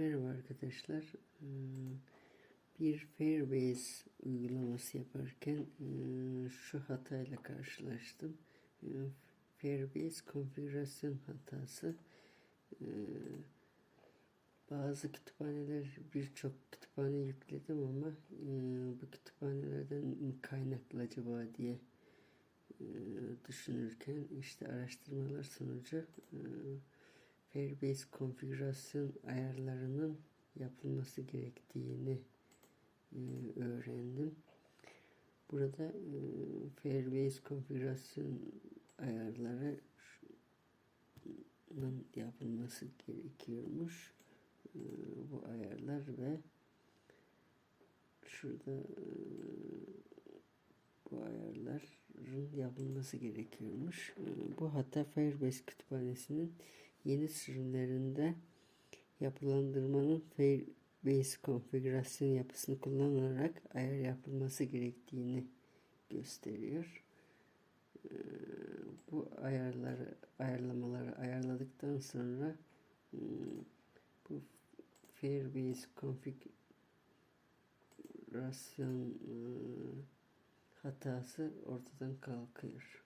Merhaba arkadaşlar. Ee, Bir Firebase uygulaması yaparken e, şu hatayla karşılaştım. Ee, Firebase konfigürasyon hatası. Ee, Bazı kütüphaneler birçok kütüphane yükledim ama e, bu kütüphanelerden kaynaklı acaba diye e, düşünürken işte araştırmalar sonucu Firebase konfigürasyon ayarlarının yapılması gerektiğini e, öğrendim. Burada e, Firebase konfigürasyon ayarları şunun yapılması gerekiyormuş. E, bu ayarlar ve şurada e, bu ayarların yapılması gerekiyormuş. Bu hatta Firebase kütüphanesinin yeni sürümlerinde yapılandırmanın Firebase konfigürasyon yapısını kullanarak ayar yapılması gerektiğini gösteriyor. Ee, Bu ayarları ayarlamaları ayarladıktan sonra hmm, bu Firebase konfigürasyon e, hatası ortadan kalkıyor.